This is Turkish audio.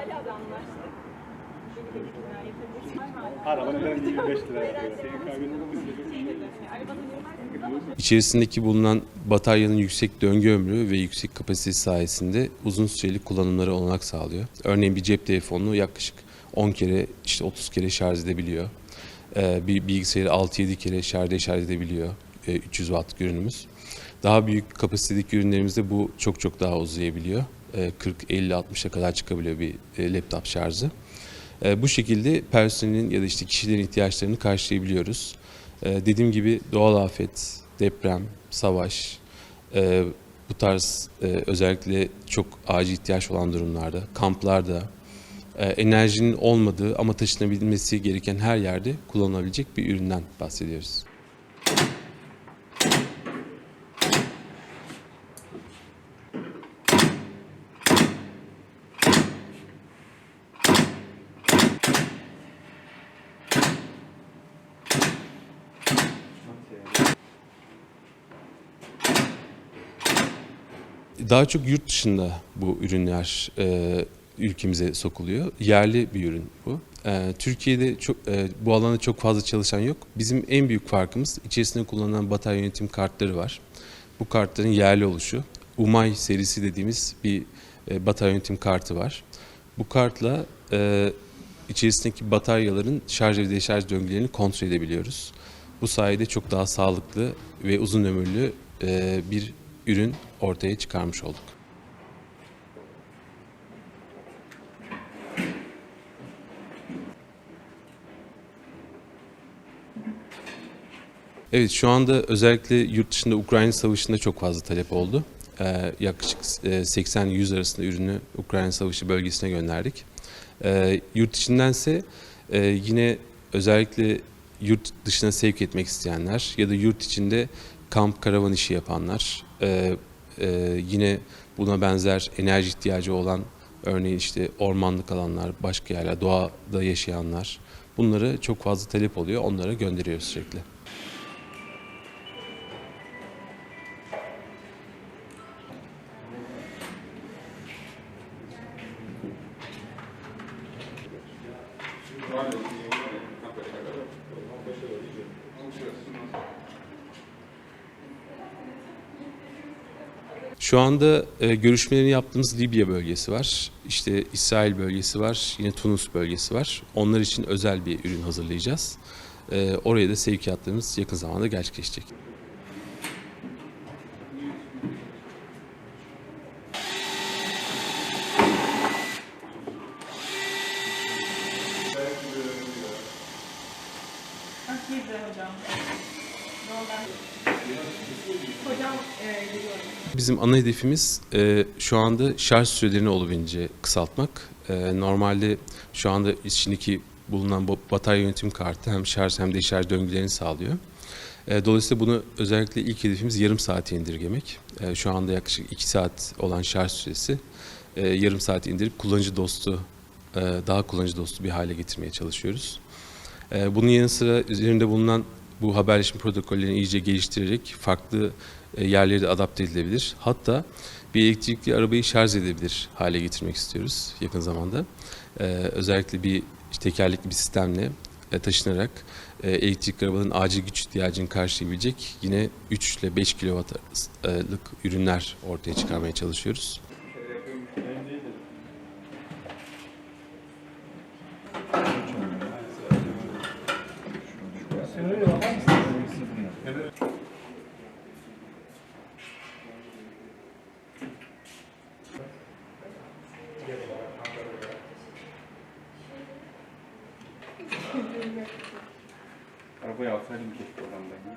ben yapabilirim. Arabanın ben 25 lira yapıyor. İçerisindeki bulunan bataryanın yüksek döngü ömrü ve yüksek kapasitesi sayesinde uzun süreli kullanımlara olanak sağlıyor. Örneğin bir cep telefonunu yaklaşık 10 kere işte 30 kere şarj edebiliyor. Ee, bir bilgisayarı 6-7 kere şarj şarj edebiliyor. Ee, 300 watt ürünümüz. Daha büyük kapasitedeki ürünlerimizde bu çok çok daha uzayabiliyor. Ee, 40-50-60'a kadar çıkabiliyor bir e, laptop şarjı. Ee, Bu şekilde personelin ya da işte kişilerin ihtiyaçlarını karşılayabiliyoruz. Dediğim gibi doğal afet, deprem, savaş, e, bu tarz e, özellikle çok acil ihtiyaç olan durumlarda, kamplarda, e, enerjinin olmadığı ama taşınabilmesi gereken her yerde kullanılabilecek bir üründen bahsediyoruz. Daha çok yurt dışında bu ürünler e, ülkemize sokuluyor. Yerli bir ürün bu. E, Türkiye'de çok e, bu alanda çok fazla çalışan yok. Bizim en büyük farkımız içerisinde kullanılan batarya yönetim kartları var. Bu kartların yerli oluşu. Umay serisi dediğimiz bir e, batarya yönetim kartı var. Bu kartla e, içerisindeki bataryaların şarj ve deşarj döngülerini kontrol edebiliyoruz. Bu sayede çok daha sağlıklı ve uzun ömürlü e, bir ürün ortaya çıkarmış olduk. Evet şu anda özellikle yurt dışında Ukrayna Savaşı'nda çok fazla talep oldu. Ee, yaklaşık e, 80-100 arasında ürünü Ukrayna Savaşı bölgesine gönderdik. Ee, yurt içindense e, yine özellikle yurt dışına sevk etmek isteyenler ya da yurt içinde kamp karavan işi yapanlar, e, e, yine buna benzer enerji ihtiyacı olan örneğin işte ormanlık alanlar, başka yerler, doğada yaşayanlar bunları çok fazla talep oluyor. Onlara gönderiyoruz sürekli. Şu anda e, görüşmelerini yaptığımız Libya bölgesi var. İşte İsrail bölgesi var. Yine Tunus bölgesi var. Onlar için özel bir ürün hazırlayacağız. E, oraya da sevkiyatlarımız yakın zamanda gerçekleşecek. Girdi hocam. Bizim ana hedefimiz e, şu anda şarj sürelerini olabildiğince kısaltmak. E, normalde şu anda içindeki bulunan bu batarya yönetim kartı hem şarj hem de şarj döngülerini sağlıyor. E, dolayısıyla bunu özellikle ilk hedefimiz yarım saate indirgemek. E, şu anda yaklaşık 2 saat olan şarj süresi e, yarım saate indirip kullanıcı dostu, e, daha kullanıcı dostu bir hale getirmeye çalışıyoruz. E, bunun yanı sıra üzerinde bulunan bu haberleşme protokollerini iyice geliştirerek farklı e, yerlere de adapte edilebilir. Hatta bir elektrikli arabayı şarj edebilir hale getirmek istiyoruz yakın zamanda. E, özellikle bir tekerlekli bir sistemle e, taşınarak e, elektrikli arabanın acil güç ihtiyacını karşılayabilecek yine 3 ile 5 kW'lık ürünler ortaya çıkarmaya çalışıyoruz. 老 婆要穿进去，怎么办？